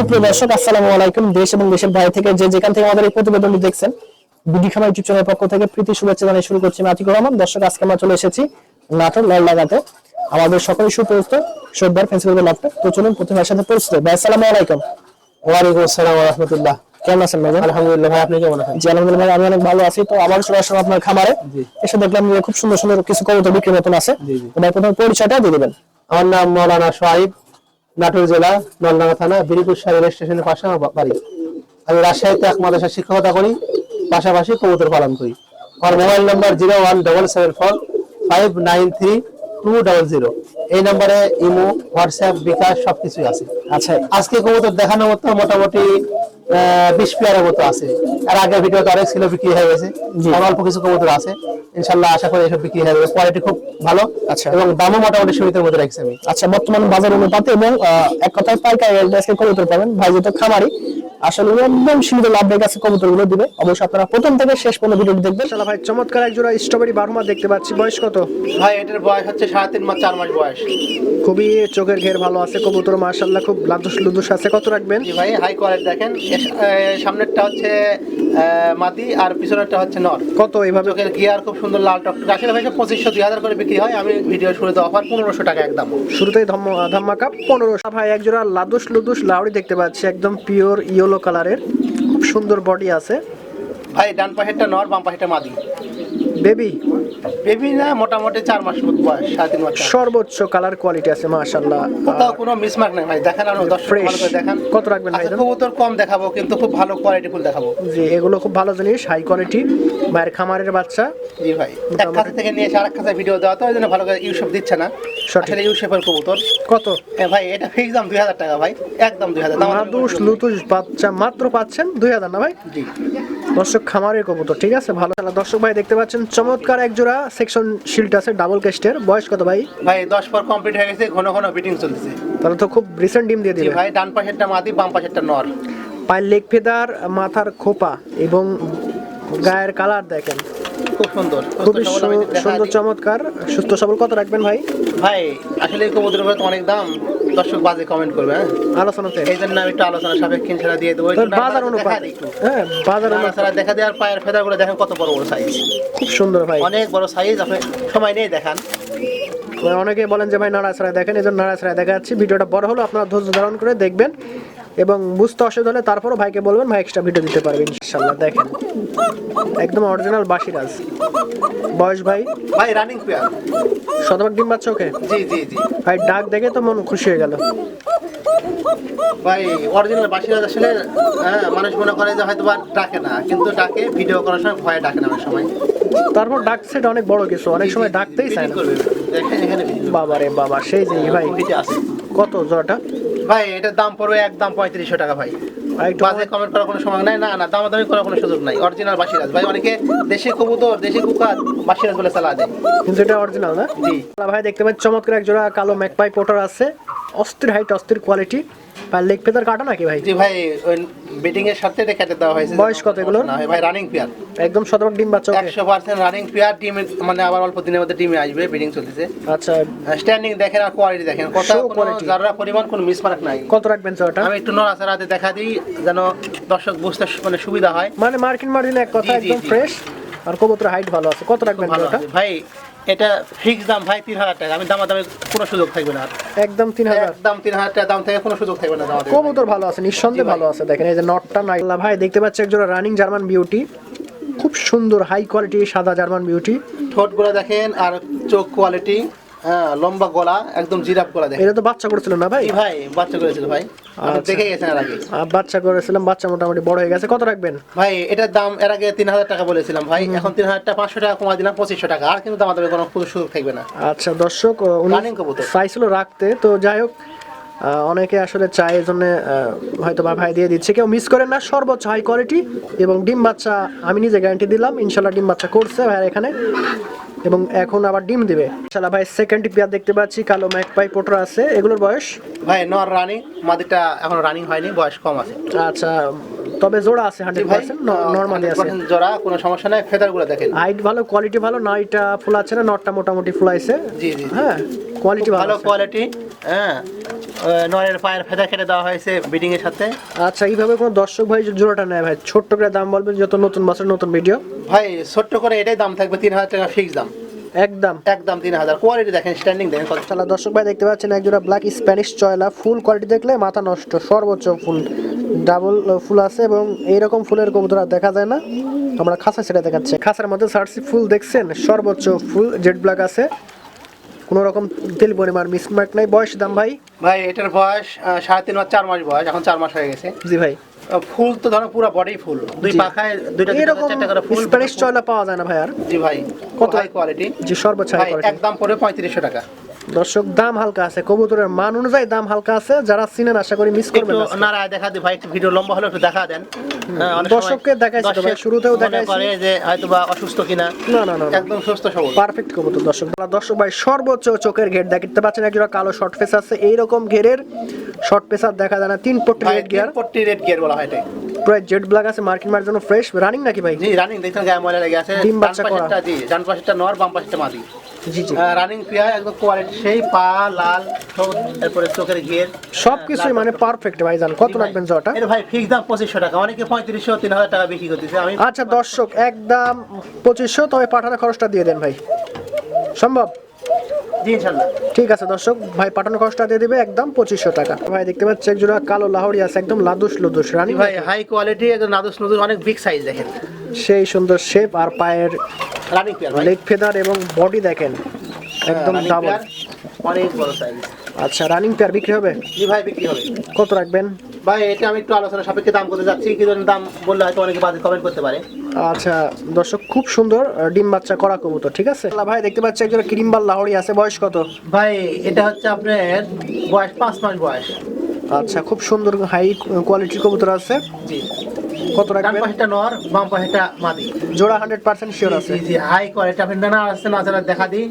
সুপ্রিয় দর্শক আসসালামু আলাইকুম। দেশ এবং দেশের বাইরে থেকে যে যেখান থেকে আমাদের এই প্রতিবেদনটি দেখছেন বিডি খামার ইউটিউব চ্যানেলের পক্ষ থেকে প্রীতি শুভেচ্ছা জানিয়ে শুরু করছি আতিকুর রহমান। দর্শক আজকে আমরা চলে এসেছি নাটোর লাল লাগাতে আমাদের সকলেই সুপরিচিত সর্দার ফেন্সিবল লাভটা তো চলুন প্রথমে সাথে পরিচিত। ভাই আসসালামু আলাইকুম। ওয়ালাইকুম আসসালাম ওয়া রাহমাতুল্লাহ। কেমন আছেন ভাই আলহামদুলিল্লাহ ভাই আপনি কেমন আছেন? জি আলহামদুলিল্লাহ ভাই, আমি অনেক ভালো আছি। তো আবার চলে আসলাম আপনার খামারে। এসে দেখলাম যে খুব সুন্দর সুন্দর কিছু কবুতর বিক্রির মতন আছে। ভাই প্রথমে পরিচয়টা দিয়ে দিবেন। আমার নাম মৌলানা সোহাইব। নাটোর জেলা নলডাঙ্গা থানা বিরিপুর রেল স্টেশনের পাশে আমার বাড়ি। আমি রাজশাহীতে এক মাদ্রাসার শিক্ষকতা করি পাশাপাশি কবুতর পালন করি। আমার mobile number zero one double seven four five nine three two double zero. এই নম্বরে ইমো হোয়াটসঅ্যাপ বিকাশ সবকিছুই আছে। আচ্ছা। আজকে কবুতর দেখানোর মতো মোটামুটি বিশ পেয়ারের মতো আছে। আর আগে ভিডিওতে অনেক ছিল বিক্রি হয়ে গেছে। অল্প কিছু কবুতর আছে। ইনশাল্লাহ আশা করি এসব বিক্রি হয়ে যাবে। কোয়ালিটি খুব ভালো আচ্ছা। এবং দামও মোটামুটি সীমিতের মধ্যে রাখছি আমি। আচ্ছা বর্তমান বাজার অনুপাতে এবং এক কথায় পাইকারি রেটে আজকে কবুতর পাবেন। ভাই যেটা খামারি আসলে একদম সীমিত দিবে। অবশ্যই আপনারা প্রথম থেকে শেষ পর্যন্ত ভিডিওটি দেখবেন। শালা ভাই চমৎকার এক জোড়া স্ট্রবেরি বারুমা দেখতে পাচ্ছি। বয়স কত? ভাই এটার বয়স হচ্ছে সাড়ে তিন মাস চার মাস বয়স। খুবই চোখের ঘের ভালো আছে কবুতর মাশাল্লাহ খুব লাদুস লুদুস আছে। কত রাখবেন? ভাই হাই কোয়ালিটি দেখেন। সামনেরটা হচ্ছে মাদি আর পিছনেরটা হচ্ছে নর। কত এইভাবে? চোখের গিয়ার খুব সুন্দর লাল টক আসলে ভাই পঁচিশশো দুই হাজার করে বিক্রি হয়। আমি ভিডিও শুরুতে অফার পনেরোশো টাকা একদম। শুরুতেই ধম্ম ধাম্মাকা পনেরো ভাই এক জোড়া লাদুস লুদুস লাউড়ি দেখতে পাচ্ছি। একদম পিওর ইয়েলো কালারের খুব সুন্দর বডি আছে। ভাই ডান পাশেরটা নর বাম পাশেরটা মাদি। বেবি বেবি না মোটামুটি চার মাস মতো বয়স সাড়ে তিন মাস সর্বোচ্চ কালার কোয়ালিটি আছে মাশাল্লাহ কোথাও কোনো মিসমার্ক নেই ভাই দেখান Fresh। ভালো করে দেখান। কত রাখবেন ভাই আচ্ছা কবুতর কম দেখাবো কিন্তু খুব ভালো কোয়ালিটি ফুল দেখাবো। জি এগুলো খুব ভালো জিনিস হাই কোয়ালিটি ভাইয়ের খামারের বাচ্চা। জি ভাই এক কাছে থেকে নিয়ে এসে আরেক কাছে ভিডিও দেওয়া তো ওই জন্য ভালো করে ইউসেপ দিচ্ছে না। সঠিক। আসলে ইউসেপের কবুতর। কত? ভাই এটা ফিক্স দাম দুই হাজার টাকা ভাই একদম দুই হাজার। লাদুস লুতুস বাচ্চা মাত্র পাচ্ছেন দুই হাজার না ভাই? জি। দর্শক খামারের কবুতর ঠিক আছে? ভালো খেলা। দর্শক ভাই দেখতে পাচ্ছেন চমৎকার এক জোড়া সেকশন শিল্ড আছে ডাবল কেস্টের বয়স কত ভাই? ভাই দশ পর কমপ্লিট হয়ে গেছে ঘন ঘন বিটিং চলছে তাহলে তো খুব রিসেন্ট ডিম দিয়ে দিবে। ভাই ডান পাশেরটা মাদি বাম পাশেরটা নর। পায়ের লেগ ফেদার মাথার খোপা এবং গায়ের কালার দেখেন। খুব সুন্দর। খুবই দেখা সুন্দর চমৎকার। সুস্থ সবল কত রাখবেন ভাই? ভাই আসলে কবুতরের তো অনেক দাম। দর্শক বাজে কমেন্ট করবে হ্যাঁ? আলোচনা এই জন্য আমি একটু আলোচনা সাপেক্ষে ছেড়ে দিয়ে দেবো। বাজার অনুপাত। হ্যাঁ বাজার অনুপাত। নাড়াচাড়া দেখা দেওয়ার পায়ের ফেদারগুলো দেখেন কত বড় বড় সাইজ খুব সুন্দর ভাই। অনেক বড় সাইজ আপনি সময় নেই দেখান। অনেকে বলেন যে ভাই নাড়াছড়ায় দেখেন। এই জন্য নাড়াছড়ায় দেখা যাচ্ছে ভিডিওটা বড় হলো আপনারা ধৈর্য ধারণ করে দেখবেন। এবং বুঝতে অসুবিধা হলে তারপরও ভাইকে বলবেন ভাই এক্সট্রা ভিডিও দিতে পারবেন ইনশাল্লাহ দেখেন একদম অরিজিনাল বাসিরাজ। বয়স ভাই? ভাই রানিং পেয়ার শতভাগ ডিম বাচ্চা ওকে? জি জি জি। ভাই ডাক দেখে তো মন খুশি হয়ে গেল। ভাই অরিজিনাল বাসিরাজ আসলে হ্যাঁ মানুষ মনে করে যে হয়তো ডাকে না কিন্তু ডাকে ভিডিও করার সময় ভয়ে ডাকে না অনেক সময়। তারপর ডাক সেট অনেক বড় কিছু অনেক সময় ডাকতেই চায় না। বাবা রে বাবা সেই যে ভাই। কত জোড়াটা? ভাই এটার দাম পড়বে একদম পঁয়ত্রিশশো টাকা ভাই। বাজে কমেন্ট করার কোনো সময় নাই। না না দামাদামি করার কোনো সুযোগ নাই। অরিজিনাল বাসিরাজ। ভাই অনেকে দেশি কবুতর দেশি কুকার বাসিরাজ বলে চালা দেয়। কিন্তু এটা অরিজিনাল না? জি। ভাই দেখতে পাচ্ছি চমৎকার এক জোড়া কালো ম্যাকপাই পোটার আছে। অস্থির হাইট অস্থির কোয়ালিটি আর লেগ ফেদার কাটা নাকি ভাই? জি ভাই ওই বেটিং এর সাথে এটা কেটে দেওয়া হয়েছে। বয়স কত এগুলোর? না ভাই রানিং পেয়ার একদম শতভাগ ডিম বাচ্চা ওকে। একশো পার্সেন্ট রানিং পেয়ার টিম মানে আবার অল্প দিনের মধ্যে টিমে আসবে বেটিং চলতেছে। আচ্ছা। স্ট্যান্ডিং দেখেন আর কোয়ালিটি দেখেন। কত। যারা পরিমাণ কোনো মিসমার্ক নাই। কত রাখবেন জোড়াটা আমি একটু নড়াচড়াতে দেখা দিই যেন দর্শক বুঝতে মানে সুবিধা হয়। মানে মার্কিন মার্জিন এক কথা একদম ফ্রেশ আর কবুতর হাইট ভালো আছে। কত রাখবেন ভাই এটা ফিক্স দাম ভাই তিন হাজার টাকা। আমি দামাদামি কোনো সুযোগ থাকবে না। একদম তিন হাজার। দাম তিন হাজার টাকা দাম থেকে কোনো সুযোগ থাকবে না কবুতর ভালো আছে নিঃসন্দেহে ভালো আছে। দেখেন এই যে নটটা নাইলা ভাই দেখতে পাচ্ছি একজোড়া রানিং জার্মান বিউটি খুব সুন্দর হাই কোয়ালিটি সাদা জার্মান বিউটি ঠোঁটগুলো দেখেন আর চোখ কোয়ালিটি হ্যাঁ লম্বা গলা একদম জিরাফ গলা দেখেন। এটা তো বাচ্চা করেছিল না ভাই? ভাই বাচ্চা করেছিল ভাই। আপনি আচ্ছা। দেখে গেছেন এর আগে। বাচ্চা করেছিলাম বাচ্চা মোটামুটি বড় হয়ে গেছে। কত রাখবেন? ভাই এটার দাম এর আগে তিন হাজার টাকা বলেছিলাম ভাই। এখন তিন হাজার টাকা পাঁচশো টাকা কমা দিলাম পঁচিশশো টাকা। আর কিন্তু দামাদামি কোনো কোনো সুযোগ থাকবে না। আচ্ছা দর্শক উনি। চাইছিল রাখতে। তো যাই হোক অনেকে আসলে চায় এই জন্য হয়তো বা ভাই দিয়ে দিচ্ছে। কেউ মিস করেন না সর্বোচ্চ হাই কোয়ালিটি এবং ডিম বাচ্চা আমি নিজে গ্যারান্টি দিলাম। ইনশাল্লাহ ডিম বাচ্চা করছে ভাই এখানে। এবং এখন আবার ডিম দিবে। শালা ভাই সেকেন্ড পেয়ার দেখতে পাচ্ছি কালো ম্যাকপাই পোটর আছে। এগুলোর বয়স? ভাই নর রানিং মাদিটা এখন রানিং হয়নি বয়স কম আছে। আচ্ছা তবে জোড়া আছে 100% নরমালি আছে। জোড়া কোনো সমস্যা নাই ফেদারগুলো দেখেন। হাইট ভালো কোয়ালিটি ভালো না ফুল আছে না নটটা মোটামুটি ফুল আছে জি, জি। হ্যাঁ কোয়ালিটি ভালো ভালো কোয়ালিটি হ্যাঁ। নরের পায়ের ফেদা কেটে দেওয়া হয়েছে বিডিং এর সাথে। আচ্ছা এইভাবে কোনো দর্শক ভাই জোড়াটা নেয় ভাই? ছোট্ট করে দাম বলবেন যত নতুন বছর নতুন ভিডিও ভাই ছোট্ট করে এটাই দাম থাকবে তিন হাজার টাকা ফিক্স দাম। একদম। একদম তিন হাজার। কোয়ালিটি দেখেন স্ট্যান্ডিং দেখেন কত। তাহলে দর্শক ভাই দেখতে পাচ্ছেন একজোড়া ব্ল্যাক স্প্যানিশ চয়লা ফুল কোয়ালিটি দেখলে মাথা নষ্ট সর্বোচ্চ ফুল ডাবল ফুল আছে এবং এইরকম ফুলের কবুতর দেখা যায় না। আমরা খাসা সেটা দেখাচ্ছি। খাসার মধ্যে সার্সি ফুল দেখছেন সর্বোচ্চ ফুল জেড ব্ল্যাক আছে। কোনো রকম তেল পরিমাণ মিসমার্ক নাই। বয়স দাম ভাই? ভাই এটার বয়স সাড়ে তিন মাস চার মাস বয়স এখন চার মাস হয়ে গেছে। জি ভাই। ফুল তো ধরো পুরো বডি ফুল। দুই পাখায় দুইটা দুইটা এরকম চারটা করে ফুল স্প্যানিশ চয়লা পাওয়া যায় না ভাই আর। জি ভাই কত? হাই কোয়ালিটি জি সর্বোচ্চ হাই কোয়ালিটি। একদম পড়ে 3500 টাকা। দর্শক দাম হালকা আছে কবুতরের মান অনুযায়ী দাম হালকা আছে যারা চিনেন আশা করি মিস করবেন না আজকে। দেখা দিই ভাই একটু ভিডিও লম্বা হলে একটু দেখা দেন। হ্যাঁ, দর্শককে দেখাইছি তো ভাই, শুরুতেও দেখাইছি। করে যে হয়তো বা অসুস্থ কিনা। না না না। একদম সুস্থ সবল। পারফেক্ট কবুতর দর্শক। দর্শক ভাই সর্বোচ্চ চোখের ঘের দেখতে পাচ্ছেন একজোড়া কালো শর্ট ফেস আছে। এইরকম ঘেরের শর্ট পেসার দেখা যায় না। তিন পট্টি রেড গিয়ার পট্টি রেড গিয়ার বলা হয় এটাই প্রায় জেড ব্ল্যাক আছে মার্কিং মার জন্য ফ্রেশ রানিং নাকি ভাই? জি রানিং দেখছেন গায়ে ময়লা লেগে আছে। ডিম বাচ্চা করা। জি ডান পাশেরটা নর বাম পাশেরটা মাদি। জি জি। রানিং প্রিয়া একদম কোয়ালিটি সেই পা লাল এরপরে চোখের ঘিয়ের সবকিছুই মানে পারফেক্ট ভাই জান কত রাখবেন জটা? এর ভাই ফিক্স দাম পঁচিশশো টাকা। অনেকে পঁয়ত্রিশশো তিন হাজার টাকা বিক্রি করতেছে। আমি আচ্ছা দর্শক একদম পঁচিশশো তবে পাঠানোর খরচটা দিয়ে দেন ভাই। সম্ভব? জি ইনশাল্লাহ ঠিক আছে দর্শক ভাই পাঠানোর খরচটা দিয়ে দিবে একদম পঁচিশশো টাকা। ভাই দেখতে পাচ্ছি একজোড়া কালো লাহোরি আছে একদম লাদুস লুদুস রানি ভাই হাই কোয়ালিটি একদম নাদুস নদুস অনেক বিগ সাইজ দেখেন। সেই সুন্দর শেপ আর পায়ের রানিং প্লেয়ার লেগ ফেদার এবং বডি দেখেন একদম ডাবল অনেক বড় সাইজ আচ্ছা রানিং পেয়ার বিক্রি হবে? জি ভাই বিক্রি হবে। কত রাখবেন? ভাই এটা আমি একটু আলোচনা সাপেক্ষে দাম করতে যাচ্ছি কি ধরনের দাম বললে হয়তো অনেকে বাজে কমেন্ট করতে পারে। আচ্ছা দর্শক খুব সুন্দর ডিম বাচ্চা করা কবুতর ঠিক আছে? ভাই দেখতে পাচ্ছি একজন ক্রিমবাল লাহোরি আছে বয়স কত? ভাই এটা হচ্ছে আপনার বয়স পাঁচ মাস বয়স। আচ্ছা খুব সুন্দর হাই কোয়ালিটির কবুতর আছে। জি। কত ডান পাশেটা নর বাম পাশেটা মাদি। জোড়া হান্ড্রেড পার্সেন্ট শিওর আছে। জি হাই কোয়ালিটি আপনি না না যারা দেখা দিই।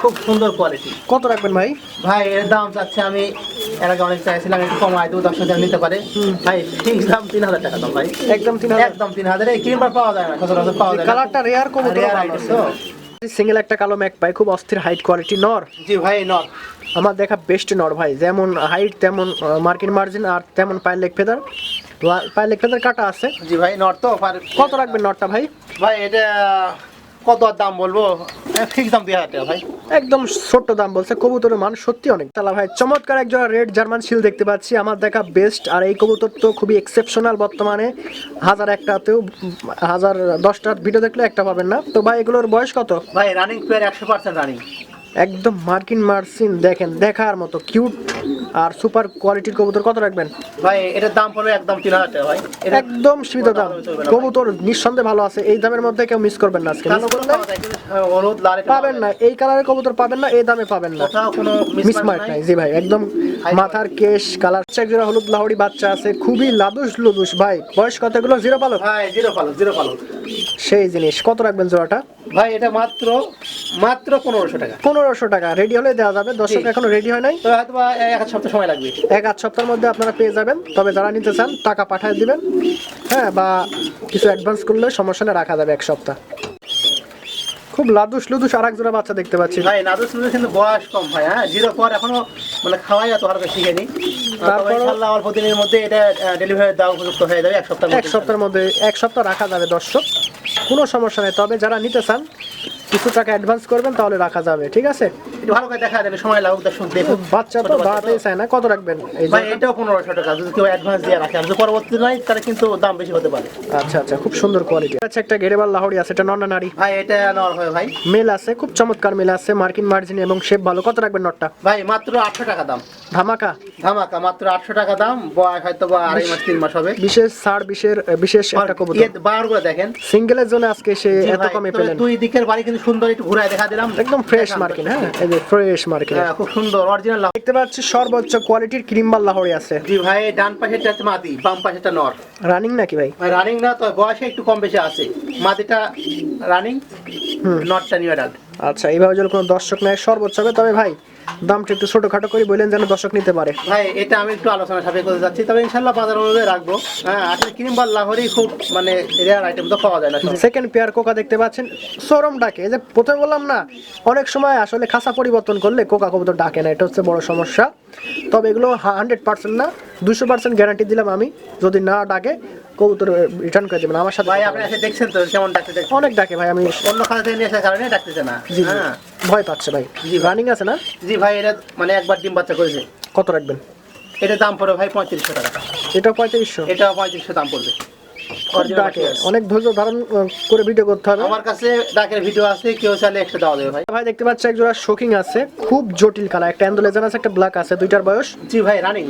খুব সুন্দর কোয়ালিটি কত রাখবেন ভাই? ভাই এর দাম চাচ্ছে আমি এর আগে অনেক চাইছিলাম একটু কমায় দেবো দশ হাজার নিতে পারে। ভাই ফিক্স দাম তিন হাজার টাকা দাম ভাই। একদম তিন হাজার। একদম তিন হাজার এই ক্রিমবার পাওয়া যায় না সচরাচর পাওয়া যায় কালারটা রেয়ার ভালো আছে। সিঙ্গেল একটা কালো ম্যাক পাই খুব অস্থির হাইট কোয়ালিটি নর। জি ভাই নর। আমার দেখা বেস্ট নর ভাই। যেমন হাইট তেমন মার্কিন মার্জিন আর তেমন পায়ের লেগ ফেদার পায়ের লেগ কাটা আছে? জি ভাই নর তো কত রাখবেন নরটা ভাই? ভাই এটা কত দাম বলব? ফিক্স দাম হাজার টাকা ভাই। একদম ছোট্ট দাম বলছে কবুতরের মান সত্যি অনেক। তালা ভাই চমৎকার একজোড়া রেড জার্মান শিল দেখতে পাচ্ছি আমার দেখা বেস্ট আর এই কবুতর তো খুবই এক্সেপশনাল বর্তমানে। হাজার একটাতেও হাজার দশটার ভিডিও দেখলে একটা পাবেন না। তো ভাই এগুলোর বয়স কত? ভাই রানিং প্লেয়ার একশো পার্সেন্ট রানিং একদম মার্কিন মার্সিন দেখেন দেখার মতো কিউট আর সুপার কোয়ালিটির কবুতর। কত রাখবেন? ভাই এটার দাম পড়বে একদম তিন হাজার টাকা ভাই। একদম সীমিত দাম। কবুতর নিঃসন্দেহে ভালো আছে। এই দামের মধ্যে কেউ মিস করবেন না আজকে। পাবেন না। এই কালারের কবুতর পাবেন না এই দামে পাবেন না। কোথাও কোনো মিসমার্ক নাই? জি ভাই একদম মাথার কেশ কালার চেক জোড়া হলুদ লাহড়ি বাচ্চা আছে। খুবই লাদুস লুদুস। ভাই বয়স কত এগুলো? জিরো পালক? ভাই জিরো পালক জিরো পালক। সেই জিনিস। কত রাখবেন জোড়াটা? ভাই এটা মাত্র মাত্র পনেরোশো টাকা। পনেরোশো টাকা। রেডি হলে দেওয়া যাবে। দর্শক। এখনও রেডি হয় নাই। তো হয়তো এক এক সপ্তাহ সময় লাগবে। এক আধ সপ্তাহের মধ্যে আপনারা পেয়ে যাবেন। তবে যারা নিতে চান টাকা পাঠিয়ে দিবেন। হ্যাঁ বা কিছু অ্যাডভান্স করলে সমস্যা নেই রাখা যাবে এক সপ্তাহ। খুব লাদুস লুদুস আর এক জোড়া বাচ্চা দেখতে পাচ্ছি। ভাই নাদুস নুদুস কিন্তু বয়স কম ভাই হ্যাঁ? জিরো পর এখনও মানে খাওয়াই এত হালকা শিখেনি তারপরে ইনশাল্লাহ অল্প দিনের মধ্যে এটা ডেলিভারি দেওয়া উপযুক্ত হয়ে যাবে এক সপ্তাহ এক সপ্তাহের মধ্যে এক সপ্তাহ রাখা যাবে দর্শক। কোনো সমস্যা নেই। তবে যারা নিতে চান কিছু টাকা অ্যাডভান্স করবেন তাহলে রাখা যাবে ঠিক আছে? একটু ভালো করে দেখা সময় লাগুক দর্শক দেখুক। বাচ্চা তো চায় না কত রাখবেন? এই ভাই এটাও পনেরোশো টাকা যদি কেউ অ্যাডভান্স দিয়ে রাখে আর যদি পরবর্তী তাহলে কিন্তু দাম বেশি হতে পারে। আচ্ছা আচ্ছা খুব সুন্দর কোয়ালিটি আচ্ছা একটা গেরেবাল লাহড়ি আছে এটা নন্না নারী। ভাই এটা নেওয়ার হয় ভাই। মেল আছে খুব চমৎকার মেল আছে মার্কিন মার্জিন এবং শেপ ভালো। কত রাখবেন নটটা? ভাই মাত্র আটশো টাকা দাম। ধামাকা? ধামাকা মাত্র আটশো টাকা দাম বয়স হয়তো বা আড়াই মাস তিন মাস হবে। বিশেষ ছাড় বিশেষ বিশেষ একটা কবুতর। ইয়ে বার করে দেখেন। সিঙ্গেলের জন্য আজকে সে এত কমে পেলেন। দুই দিকের বাড়ি কিন্তু সুন্দর একটু ঘুরায় দেখা দিলাম। একদম ফ্রেশ মার্কিন হ্যাঁ এই যে ফ্রেশ মার্কিন হ্যাঁ, খুব সুন্দর অরিজিনাল দেখতে পাচ্ছি সর্বোচ্চ কোয়ালিটির ক্রিম ক্রিমবাল লাহড়ি আছে। জি ভাই ডান পাশেরটা হচ্ছে মাদি বাম পাশেরটা নর। রানিং নাকি ভাই? ভাই রানিং না তো বয়সে একটু কম বেশি আছে। মাদিটা রানিং নটটা নিউ অ্যাডাল্ট আচ্ছা এইভাবে যদি কোনো দর্শক নেয় সর্বোচ্চ হবে। তবে ভাই দামটা একটু ছোটখাটো করে বললেন যেন দর্শক নিতে পারে। ভাই এটা আমি একটু আলোচনা সাপেক্ষে করতে যাচ্ছি। তবে ইনশাল্লাহ বাজার অনুযায়ী রাখব। হ্যাঁ আসলে ক্রিম বা লাহোরই খুব মানে রেয়ার আইটেম তো পাওয়া যায় না সেকেন্ড পেয়ার কোকা দেখতে পাচ্ছেন। সরম ডাকে। এই যে প্রথমে বললাম না অনেক সময় আসলে খাসা পরিবর্তন করলে কোকা কবুতর ডাকে না। এটা হচ্ছে বড় সমস্যা। তবে এগুলো হান্ড্রেড পার্সেন্ট না দুশো পার্সেন্ট গ্যারান্টি দিলাম আমি। যদি না ডাকে কবুতর রিটার্ন করে দেবেন। আমার সাথে ভাই আপনি এসে দেখছেন তো কেমন ডাকতে দেখছেন? অনেক ডাকে ভাই আমি অন্য খাতা থেকে নিয়ে আসার কারণে ডাকতেছে না। জি হ্যাঁ। ভয় পাচ্ছে ভাই। জি রানিং আছে না? জি ভাই এটা মানে একবার ডিম বাচ্চা করেছে। কত রাখবেন? এটা দাম পড়বে ভাই পঁয়ত্রিশশো টাকা। এটা পঁয়ত্রিশশো? এটা পঁয়ত্রিশশো দাম পড়বে। অনেক ধৈর্য ধারণ করে ভিডিও করতে হবে। আমার কাছে ডাকের ভিডিও আছে কেউ চাইলে একশো দেওয়া দেবে ভাই। ভাই দেখতে পাচ্ছি এক জোড়া শোকিং আছে খুব জটিল কালার। একটা অ্যান্ডোলেজান আছে একটা ব্ল্যাক আছে দুইটার বয়স। জি ভাই রানিং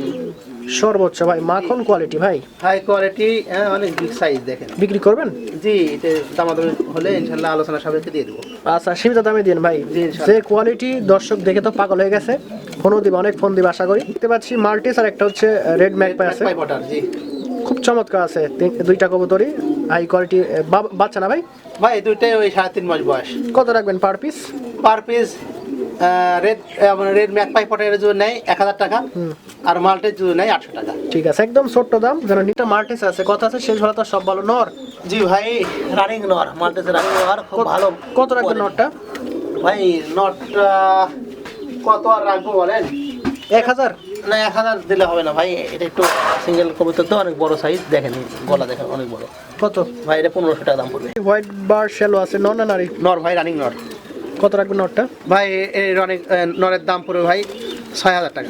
সর্বোচ্চ ভাই মাখন কোয়ালিটি ভাই। হাই কোয়ালিটি হ্যাঁ অনেক বিগ সাইজ দেখেন। বিক্রি করবেন? জি এটা দামাদামি হলে ইনশাল্লাহ আলোচনা সাপেক্ষে দিয়ে দেবো। আচ্ছা সীমিত দামে দিন ভাই। জি, ইনশাআল্লাহ। যে কোয়ালিটি দর্শক দেখে তো পাগল হয়ে গেছে। ফোনও দিবে অনেক ফোন দিবে আশা করি। দেখতে পাচ্ছি মাল্টিস আর একটা হচ্ছে রেড ম্যাকপাই আছে। জি। চমৎকার আছে। দুইটা কবুতরই হাই কোয়ালিটি বাচ্চা না ভাই? ভাই দুইটাই ওই সাড়ে তিন মাস বয়স। কত রাখবেন per piece per piece red red Mac পাই পটের জন্য নেয় এক হাজার টাকা। আর মাল্টের জন্য নেয় আটশো টাকা। ঠিক আছে একদম ছোট্ট দাম। যেন নিটা মাল্টিস আছে কথা আছে শেষ ভালো তো সব ভালো। নর? জি ভাই রানিং নর মাল্টেস রানিং নর খুব ভালো কত রাখবেন নটটা ভাই নটটা কত আর রাখব বলেন? এক হাজার? না এক হাজার দিলে হবে না ভাই এটা একটু সিঙ্গেল কবুতর তো অনেক বড় সাইজ দেখেন গলা দেখেন অনেক বড়। কত? ভাই এটা পনেরোশো টাকা দাম পড়বে। হোয়াইট বার শ্যালো আছে নর না নারী? নর ভাই রানিং নর। কত রাখবেন নটটা ভাই এর অনেক নরের দাম পড়বে ভাই ছয় হাজার টাকা।